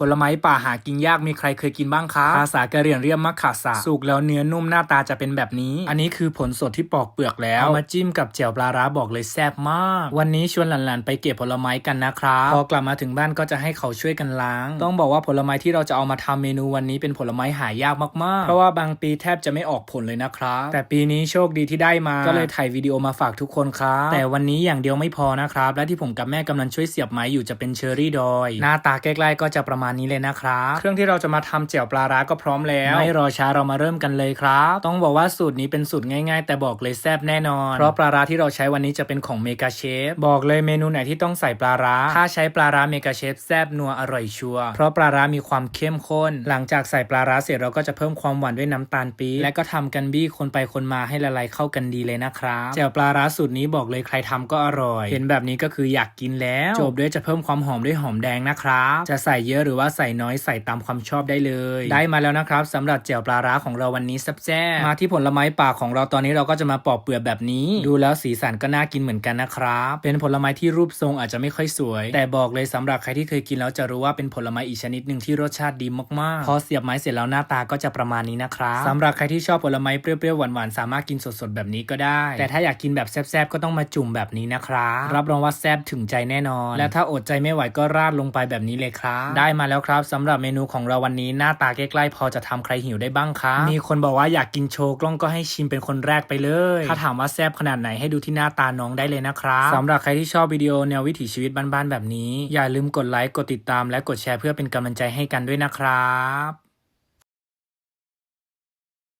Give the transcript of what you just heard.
ผลไม้ป่าหากินยากมีใครเคยกินบ้างคะภาษากะเหรี่ยงเรียกมะขามสะสุกแล้วเนื้อนุ่มหน้าตาจะเป็นแบบนี้ อันนี้คือผลสดที่ปอกเปลือกแล้วเอามาจิ้มกับแจ่วปลาร้าบอกเลยแซ่บมาก วันนี้ชวนหลานๆไปเก็บผลไม้กันนะครับพอกลับมาถึงบ้านก็จะให้เขาช่วยกันล้าง ต้องบอกว่าผลไม้ที่เราจะเอามาทำเมนูวันนี้เป็นผลไม้หายากมากๆ เพราะว่าบางปีแทบจะไม่ออกผลเลยนะครับแต่ปีนี้โชคดีที่ได้มา ก็เลยถ่ายวิดีโอมาฝากทุกคนครับแต่วันนี้อย่างเดียวไม่พอนะครับและที่ผมกับแม่กำลังช่วยเสียบไม้อยู่จะเป็นเชอร์รี่ดอย หน้าตาใกล้ๆก็จะประมาณนี้เลยนะครับเครื่องที่เราจะมาทำแจ่วปลาร้าก็พร้อมแล้ว ไม่รอช้าเรามาเริ่มกันเลยครับ ต้องบอกว่าสูตรนี้เป็นสูตรง่ายๆ แต่บอกเลยแซ่บแน่นอน เพราะปลาร้าที่เราใช้วันนี้จะเป็นของเมกาเชฟบอกเลยเมนูไหนที่ต้องใส่ปลาร้าถ้าใช้ปลาร้าเมกาเชฟแซ่บนัวอร่อยชัวร์เพราะปลาร้ามีความเข้มข้น หลังจากใส่ปลาร้าเสร็จเราก็จะเพิ่มความหวานด้วยน้ำตาลปี๊บและก็ทำกันบี้คนไปคนมาให้ละลายเข้ากันดีเลยนะครับแจ่วปลาร้าสูตรนี้บอกเลยใครทำก็อร่อย เห็นแบบนี้ก็คืออยากกินแล้ว จบด้วยจะเพิ่มความหอมด้วยหอมแดงนะครับจะใส่เยอะหรือว่าใส่น้อยใส่ตามความชอบได้เลย ได้มาแล้วนะครับสำหรับแจ่วปลาร้าของเราวันนี้ซ่บแซ่มาที่ผลไม้ป่าของเราตอนนี้เราก็จะมาปอกเปลือกแบบนี้ ดูแล้วสีสันก็น่ากินเหมือนกันนะครับ เป็นผลไม้ที่รูปทรงอาจจะไม่ค่อยสวย แต่บอกเลยสำหรับใครที่เคยกินแล้วจะรู้ว่าเป็นผลไม้อีกชนิดหนึ่งที่รสชาติดีมากๆ พอเสียบไม้เสร็จแล้วหน้าตาก็จะประมาณนี้นะครับสำหรับใครที่ชอบผลไม้เปรี้ยวๆหวานๆสามารถกินสดๆแบบนี้ก็ได้ แต่ถ้าอยากกินแบบแซ่บๆก็ต้องมาจุ่มแบบนี้นะครับรับรองว่าแซ่บถึงใจแน่นอน และถ้าอดใจไม่ไหวก็ราดลงไปแบบนี้เลยครับได้มาแล้วครับสำหรับเมนูของเราวันนี้หน้าตาใกล้ๆพอจะทำใครหิวได้บ้างคะมีคนบอกว่าอยากกินโชว์กล้องก็ให้ชิมเป็นคนแรกไปเลย ถ้าถามว่าแซ่บขนาดไหนให้ดูที่หน้าตาน้องได้เลยนะครับสำหรับใครที่ชอบวิดีโอแนววิถีชีวิตบ้านๆแบบนี้ อย่าลืมกดไลค์กดติดตามและกดแชร์เพื่อเป็นกำลังใจให้กันด้วยนะครับ